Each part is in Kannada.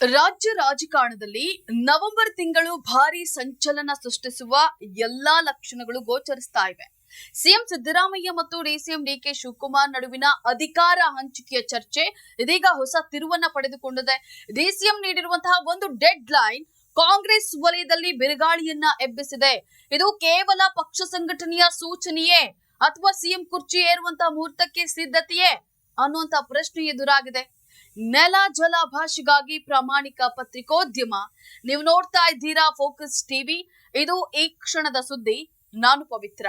ರಾಜ್ಯ ರಾಜಕಾರಣದಲ್ಲಿ ನವೆಂಬರ್ ತಿಂಗಳು ಭಾರಿ ಸಂಚಲನ ಸೃಷ್ಟಿಸುವ ಎಲ್ಲಾ ಲಕ್ಷಣಗಳು ಗೋಚರಿಸ್ತಾ ಇವೆ. ಸಿಎಂ ಸಿದ್ದರಾಮಯ್ಯ ಮತ್ತು ಡಿಸಿಎಂ ಡಿಕೆ ಶಿವಕುಮಾರ್ ನಡುವಿನ ಅಧಿಕಾರ ಹಂಚಿಕೆಯ ಚರ್ಚೆ ಇದೀಗ ಹೊಸ ತಿರುವನ್ನ ಪಡೆದುಕೊಂಡಿದೆ. ಡಿಸಿಎಂ ನೀಡಿರುವಂತಹ ಒಂದು ಡೆಡ್ ಲೈನ್ ಕಾಂಗ್ರೆಸ್ ವಲಯದಲ್ಲಿ ಬಿರುಗಾಳಿಯನ್ನ ಎಬ್ಬಿಸಿದೆ. ಇದು ಕೇವಲ ಪಕ್ಷ ಸಂಘಟನೆಯ ಸೂಚನೆಯೇ ಅಥವಾ ಸಿಎಂ ಕುರ್ಚಿ ಏರುವಂತಹ ಮುಹೂರ್ತಕ್ಕೆ ಸಿದ್ಧತೆಯೇ ಅನ್ನುವಂತ ಪ್ರಶ್ನೆ ಎದುರಾಗಿದೆ. ನೆಲ ಜಲ ಭಾಷೆಗಾಗಿ ಪ್ರಾಮಾಣಿಕ ಪತ್ರಿಕೋದ್ಯಮ. ನೀವು ನೋಡ್ತಾ ಇದ್ದೀರಾ ಫೋಕಸ್ ಟಿವಿ. ಇದು ಈ ಕ್ಷಣದ ಸುದ್ದಿ. ನಾನು ಪವಿತ್ರ.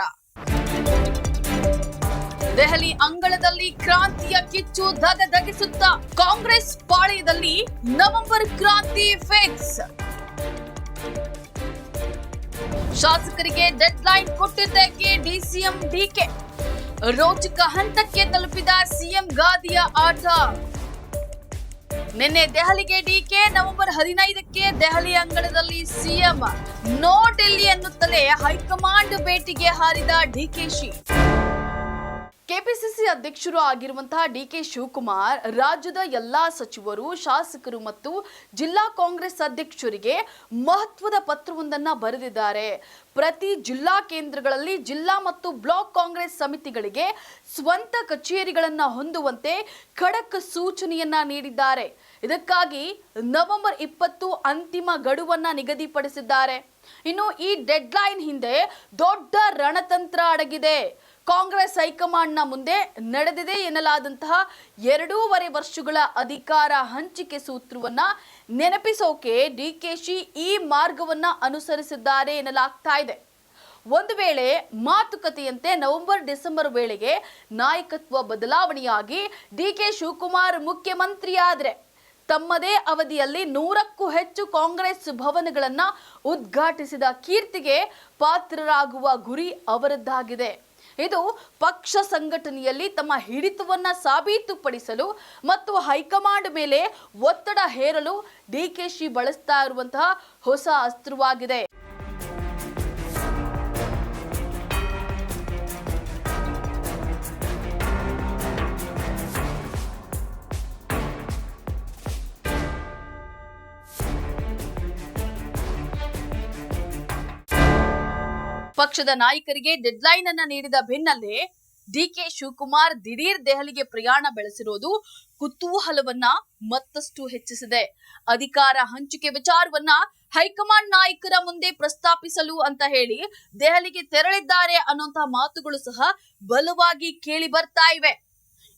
ದೆಹಲಿ ಅಂಗಳದಲ್ಲಿ ಕ್ರಾಂತಿಯ ಕಿಚ್ಚು ಧಗಧಗಿಸುತ್ತ ಕಾಂಗ್ರೆಸ್ ಪಾಳೆಯದಲ್ಲಿ ನವೆಂಬರ್ ಕ್ರಾಂತಿ ಫಿಕ್ಸ್. ಶಾಸಕರಿಗೆ ಡೆಡ್ ಲೈನ್ ಕೊಟ್ಟಿದ್ದಕ್ಕೆ ಡಿಸಿಎಂ ಡಿಕೆ. ರೋಚಕ ಹಂತಕ್ಕೆ ತಲುಪಿದ ಸಿಎಂ ಗಾದಿಯ ಆಟ. ನಿನ್ನೆ ದೆಹಲಿಗೆ ಡಿಕೆ ನವೆಂಬರ್ ಹದಿನೈದಕ್ಕೆ ದೆಹಲಿ ಅಂಗಳದಲ್ಲಿ ಸಿಎಂ ನೋ ಡೆಲ್ಲಿ ಎನ್ನುತ್ತಲೇ ಹೈಕಮಾಂಡ್ ಭೇಟಿಗೆ ಹಾರಿದ ಡಿಕೆಶಿ ಕೆಪಿಸಿಸಿ ಅಧ್ಯಕ್ಷರು ಆಗಿರುವಂತಹ ಡಿಕೆ ಶಿವಕುಮಾರ್, ರಾಜ್ಯದ ಎಲ್ಲಾ ಸಚಿವರು, ಶಾಸಕರು ಮತ್ತು ಜಿಲ್ಲಾ ಕಾಂಗ್ರೆಸ್ ಅಧ್ಯಕ್ಷರಿಗೆ ಮಹತ್ವದ ಪತ್ರವೊಂದನ್ನು ಬರೆದಿದ್ದಾರೆ. ಪ್ರತಿ ಜಿಲ್ಲಾ ಕೇಂದ್ರಗಳಲ್ಲಿ ಜಿಲ್ಲಾ ಮತ್ತು ಬ್ಲಾಕ್ ಕಾಂಗ್ರೆಸ್ ಸಮಿತಿಗಳಿಗೆ ಸ್ವಂತ ಕಚೇರಿಗಳನ್ನು ಹೊಂದುವಂತೆ ಖಡಕ್ ಸೂಚನೆಯನ್ನ ನೀಡಿದ್ದಾರೆ. ಇದಕ್ಕಾಗಿ ನವೆಂಬರ್ ಇಪ್ಪತ್ತು ಅಂತಿಮ ಗಡುವನ್ನ ನಿಗದಿಪಡಿಸಿದ್ದಾರೆ. ಇನ್ನು ಈ ಡೆಡ್ಲೈನ್ ಹಿಂದೆ ದೊಡ್ಡ ರಣತಂತ್ರ ಅಡಗಿದೆ. ಕಾಂಗ್ರೆಸ್ ಹೈಕಮಾಂಡ್ನ ಮುಂದೆ ನಡೆದಿದೆ ಎನ್ನಲಾದಂತಹ ಎರಡೂವರೆ ವರ್ಷಗಳ ಅಧಿಕಾರ ಹಂಚಿಕೆ ಸೂತ್ರವನ್ನ ನೆನಪಿಸೋಕೆ ಡಿ ಕೆ ಶಿ ಈ ಮಾರ್ಗವನ್ನ ಅನುಸರಿಸಿದ್ದಾರೆ ಎನ್ನಲಾಗ್ತಾ ಇದೆ. ಒಂದು ವೇಳೆ ಮಾತುಕತೆಯಂತೆ ನವೆಂಬರ್ ಡಿಸೆಂಬರ್ ವೇಳೆಗೆ ನಾಯಕತ್ವ ಬದಲಾವಣೆಯಾಗಿ ಡಿ ಕೆ ಶಿವಕುಮಾರ್ ಮುಖ್ಯಮಂತ್ರಿಯಾದರೆ, ತಮ್ಮದೇ ಅವಧಿಯಲ್ಲಿ ನೂರಕ್ಕೂ ಹೆಚ್ಚು ಕಾಂಗ್ರೆಸ್ ಭವನಗಳನ್ನು ಉದ್ಘಾಟಿಸಿದ ಕೀರ್ತಿಗೆ ಪಾತ್ರರಾಗುವ ಗುರಿ ಅವರದ್ದಾಗಿದೆ. ಇದು ಪಕ್ಷ ಸಂಘಟನೆಯಲ್ಲಿ ತಮ್ಮ ಹಿಡಿತವನ್ನು ಸಾಬೀತುಪಡಿಸಲು ಮತ್ತು ಹೈಕಮಾಂಡ್ ಮೇಲೆ ಒತ್ತಡ ಹೇರಲು ಡಿಕೆಶಿ ಬಳಸ್ತಾ ಇರುವಂತಹ ಹೊಸ ಅಸ್ತ್ರವಾಗಿದೆ. ಪಕ್ಷದ ನಾಯಕರಿಗೆ ಡೆಡ್ಲೈನ್ ಅನ್ನ ನೀಡಿದ ಬೆನ್ನಲ್ಲೇ ಡಿಕೆ ಶಿವಕುಮಾರ್ ದಿಢೀರ್ ದೆಹಲಿಗೆ ಪ್ರಯಾಣ ಬೆಳೆಸಿರೋದು ಕುತೂಹಲವನ್ನ ಮತ್ತಷ್ಟು ಹೆಚ್ಚಿಸಿದೆ. ಅಧಿಕಾರ ಹಂಚಿಕೆ ವಿಚಾರವನ್ನ ಹೈಕಮಾಂಡ್ ನಾಯಕರ ಮುಂದೆ ಪ್ರಸ್ತಾಪಿಸಲು ಅಂತ ಹೇಳಿ ದೆಹಲಿಗೆ ತೆರಳಿದ್ದಾರೆ ಅನ್ನೋಂತಹ ಮಾತುಗಳು ಸಹ ಬಲವಾಗಿ ಕೇಳಿ ಬರ್ತಾ ಇವೆ.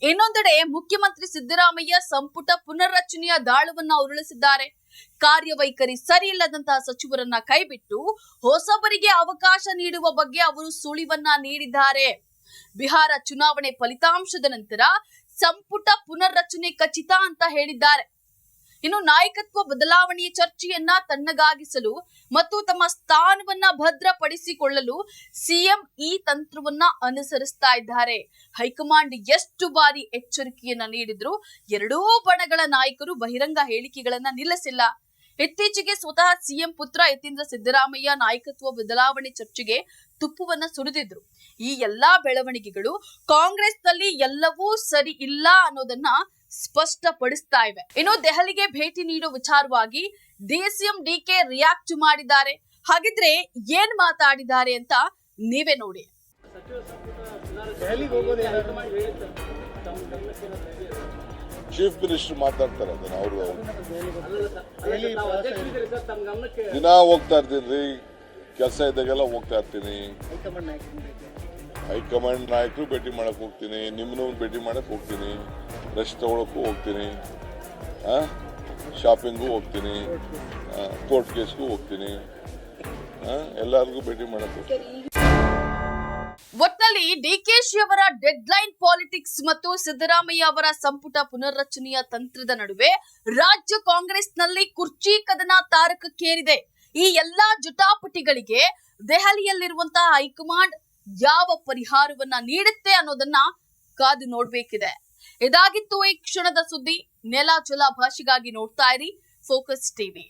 ಇನ್ನೊಂದೆಡೆ ಮುಖ್ಯಮಂತ್ರಿ ಸಿದ್ದರಾಮಯ್ಯ ಸಂಪುಟ ಪುನರ್ರಚನೆಯ ದಾಳವನ್ನ ಉರುಳಿಸಿದ್ದಾರೆ. ಕಾರ್ಯವೈಖರಿ ಸರಿಯಿಲ್ಲದಂತಹ ಸಚಿವರನ್ನ ಕೈಬಿಟ್ಟು ಹೊಸಬರಿಗೆ ಅವಕಾಶ ನೀಡುವ ಬಗ್ಗೆ ಅವರು ಸುಳಿವನ್ನ ನೀಡಿದ್ದಾರೆ. ಬಿಹಾರ ಚುನಾವಣೆ ಫಲಿತಾಂಶದ ನಂತರ ಸಂಪುಟ ಪುನರ್ರಚನೆ ಖಚಿತ ಅಂತ ಹೇಳಿದ್ದಾರೆ. ಇನ್ನು ನಾಯಕತ್ವ ಬದಲಾವಣೆಯ ಚರ್ಚೆಯನ್ನ ತಣ್ಣಗಾಗಿಸಲು ಮತ್ತು ತಮ್ಮ ಸ್ಥಾನವನ್ನ ಭದ್ರಪಡಿಸಿಕೊಳ್ಳಲು ಸಿಎಂ ಈ ತಂತ್ರವನ್ನ ಅನುಸರಿಸ್ತಾ ಇದ್ದಾರೆ. ಹೈಕಮಾಂಡ್ ಎಷ್ಟು ಬಾರಿ ಎಚ್ಚರಿಕೆಯನ್ನ ನೀಡಿದ್ರು ಎರಡೂ ಬಣಗಳ ನಾಯಕರು ಬಹಿರಂಗ ಹೇಳಿಕೆಗಳನ್ನ ನಿಲ್ಲಿಸಿಲ್ಲ. ಇತ್ತೀಚೆಗೆ ಸ್ವತಃ ಸಿಎಂ ಪುತ್ರ ಯತೀಂದ್ರ ಸಿದ್ದರಾಮಯ್ಯ ನಾಯಕತ್ವ ಬದಲಾವಣೆ ಚರ್ಚೆಗೆ ತುಪ್ಪವನ್ನ ಸುರಿದಿದ್ರು. ಈ ಎಲ್ಲಾ ಬೆಳವಣಿಗೆಗಳು ಕಾಂಗ್ರೆಸ್ನಲ್ಲಿ ಎಲ್ಲವೂ ಸರಿ ಇಲ್ಲ ಅನ್ನೋದನ್ನ ಸ್ಪಷ್ಟಪಡಿಸ್ತಾ ಇವೆ. ಇನ್ನು ದೆಹಲಿಗೆ ಭೇಟಿ ನೀಡುವ ವಿಚಾರವಾಗಿ ಡಿಸಿಎಂ ಡಿಕೆ ರಿಯಾಕ್ಟ್ ಮಾಡಿದ್ದಾರೆ. ಹಾಗಿದ್ರೆ ಏನ್ ಮಾತಾಡಿದ್ದಾರೆ ಅಂತ ನೀವೇ ನೋಡಿ. ಚೀಫ್ ಮಿನಿಸ್ಟರ್ ಮಾತಾಡ್ತಾರೆ ಅದನ್ನ ಅವರು ದಿನ ಹೋಗ್ತಾ ಇರ್ತೀನಿ ರೀ. ಕೆಲಸ ಇದ್ದಾಗೆಲ್ಲ ಹೋಗ್ತಾ ಇರ್ತೀನಿ. ಹೈಕಮಾಂಡ್ ನಾಯಕರು ಭೇಟಿ ಮಾಡಕ್ ಹೋಗ್ತೀನಿ. ನಿಮ್ಮನ್ನು ಭೇಟಿ ಮಾಡಕ್ ಹೋಗ್ತೀನಿ. ರೆಸ್ಟ್ ತಗೊಳಕ್ಕೂ ಹೋಗ್ತೀನಿ ಶಾಪಿಂಗೂ ಹೋಗ್ತೀನಿ ಕೋರ್ಟ್ ಕೇಸ್ಗೂ ಹೋಗ್ತೀನಿ ಎಲ್ಲರಿಗೂ ಭೇಟಿ ಮಾಡಕ್ ಡಿ ಒಟ್ನಲ್ಲಿ ಡಿಕೆಶಿ ಅವರ ಡೆಡ್ಲೈನ್ ಪಾಲಿಟಿಕ್ಸ್ ಮತ್ತು ಸಿದ್ದರಾಮಯ್ಯ ಅವರ ಸಂಪುಟ ಪುನರ್ರಚನೆಯ ತಂತ್ರದ ನಡುವೆ ರಾಜ್ಯ ಕಾಂಗ್ರೆಸ್ನಲ್ಲಿ ಕುರ್ಚಿ ಕದನ ತಾರಕಕ್ಕೇರಿದೆ. ಈ ಎಲ್ಲಾ ಜಟಾಪಟಿಗಳಿಗೆ ದೆಹಲಿಯಲ್ಲಿರುವಂತಹ ಹೈಕಮಾಂಡ್ ಯಾವ ಪರಿಹಾರವನ್ನ ನೀಡುತ್ತೆ ಅನ್ನೋದನ್ನ ಕಾದು ನೋಡ್ಬೇಕಿದೆ. ಇದಾಗಿತ್ತು ಈ ಕ್ಷಣದ ಸುದ್ದಿ. ನೆಲ ಜಲ ಭಾಷೆಗಾಗಿ ನೋಡ್ತಾ ಇರಿ. Focus TV.